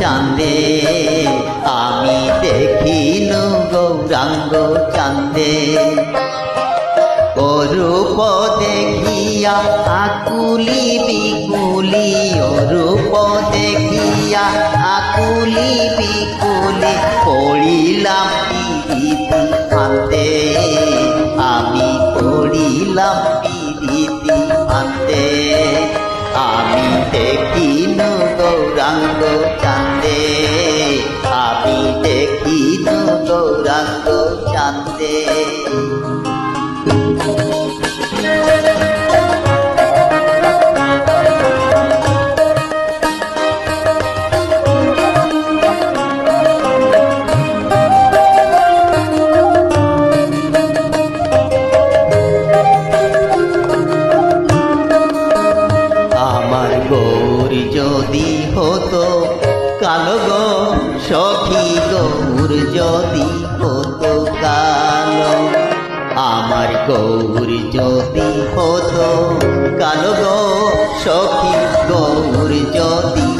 চান্দে আমি দেখিল গৌরাঙ্গ চান্দে অরূপ দেখিয়া আকুলি বিকুলি অরূপ দেখিয়া আকুলি বিকুলি, পড়িলাম পিড়িতি হাতে। আমি পড়িলাম পিড়িতি হাতে। আমি দেখিলাম গৌরাঙ্গ চান্দে। আমি দেখিনু গৌরাঙ্গ চান্দে। হতো কালো আমার গৌর যদি হতো কালো গো সখী গৌর যদি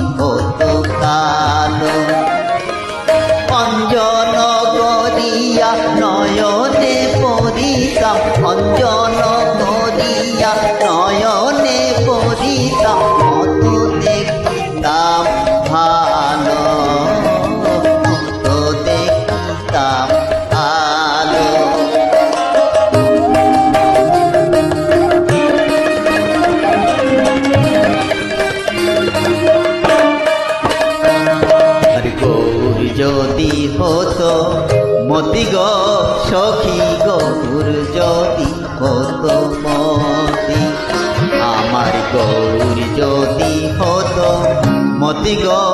যদি হতো, মতি গো, সখী গৌর যদি হতো মতি। আমার গৌর যদি হতো, মতি গো,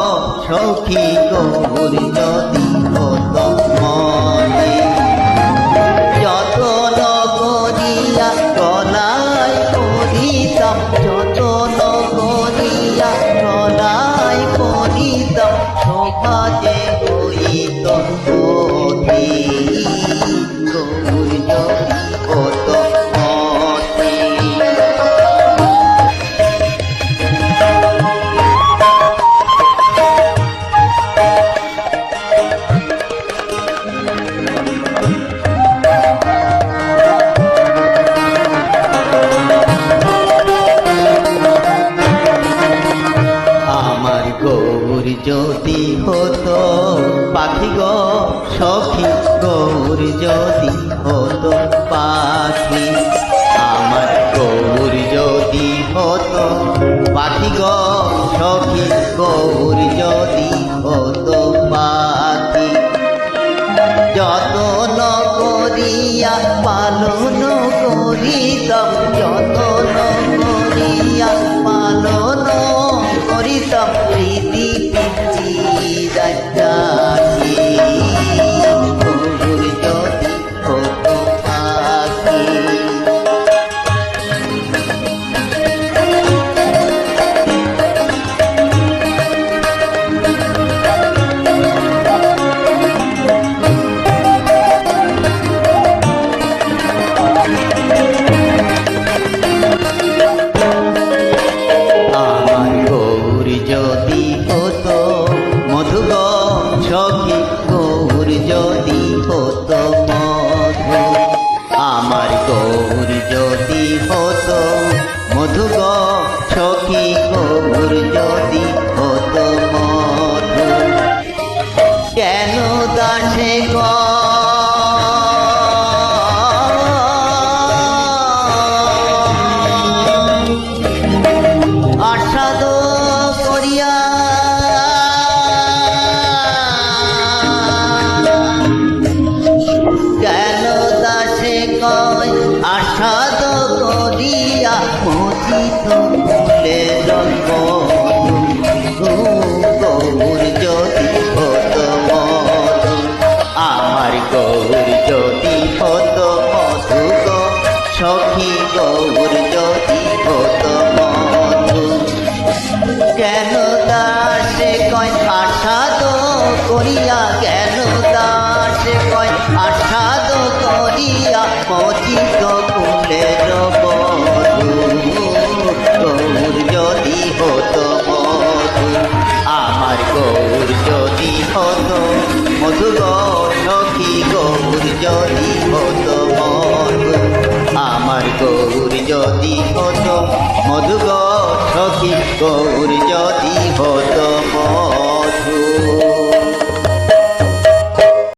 সখী গৌর যদি হতো মতি। যতন করিয়া মতি যদি সখী গৌর যদি হতো মধু কেন দাসে কয় আসাদ করিয়া, কেন দাসে কয় আসাদ করিয়া পচিত কুলের বধূ গৌর যদি হতো মধু আমার গৌর যদি হতো মধু গো, সখী গৌর যদি হতো আমার গৌর যদি হত মধুগ সখী গৌর যদি হত?